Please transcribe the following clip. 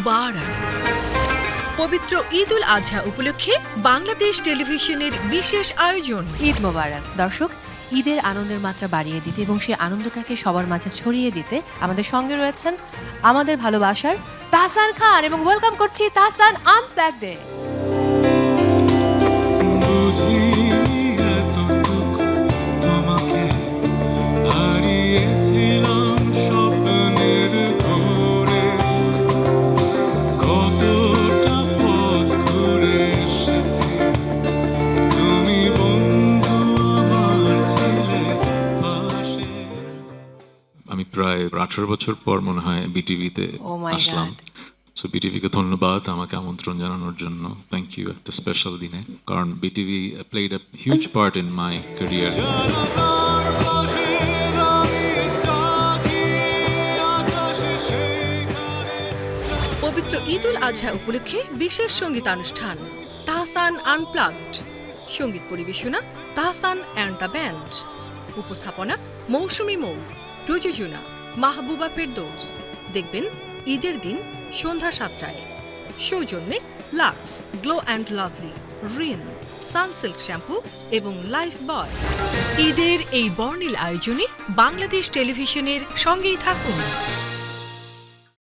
মুবারক। পবিত্র ঈদ উল আজহা উপলক্ষে বাংলাদেশ টেলিভিশনের বিশেষ আয়োজন। ঈদ মোবারক। দর্শক ঈদের আনন্দের মাত্রা বাড়িয়ে দিতে এবং সেই আনন্দটাকে সবার মাঝে ছড়িয়ে দিতে আমাদের সঙ্গে রয়েছেন আমাদের ভালোবাসার তাহসান খান এবং ওয়েলকাম করছি তাহসান আনপ্ল্যাক ডে তোমাকে হারিয়েছিলাম। আমি প্রায় আঠারো বছর পর মনে হয় বিটিভিতে Oh আসলাম. সো বিটিভিকে ধন্যবাদ আমাকে আমন্ত্রণ জানানোর জন্য। থ্যাংক ইউ একটা স্পেশাল দিনে। কারণ BTV played a huge part in my career পবিত্র ঈদ উল আজহা উপলক্ষে বিশেষ সঙ্গীতানুষ্ঠান তাহসান আনপ্লাগড সংগীত পরিবেশনা তাহসান অ্যান্ড দ্য ব্যান্ড উপস্থাপনা মৌসুমী মৌ, প্রযোজনা মাহবুবা ফেরদৌস। দেখবেন ঈদের দিন সন্ধ্যা সাতটায়। সৌজন্যে Lux, Glow and Lovely, Rin Sunsilk shampoo এবং লাইফ বয়। ঈদের এই বর্ণিল আয়োজনে বাংলাদেশ টেলিভিশনের সঙ্গেই থাকুন।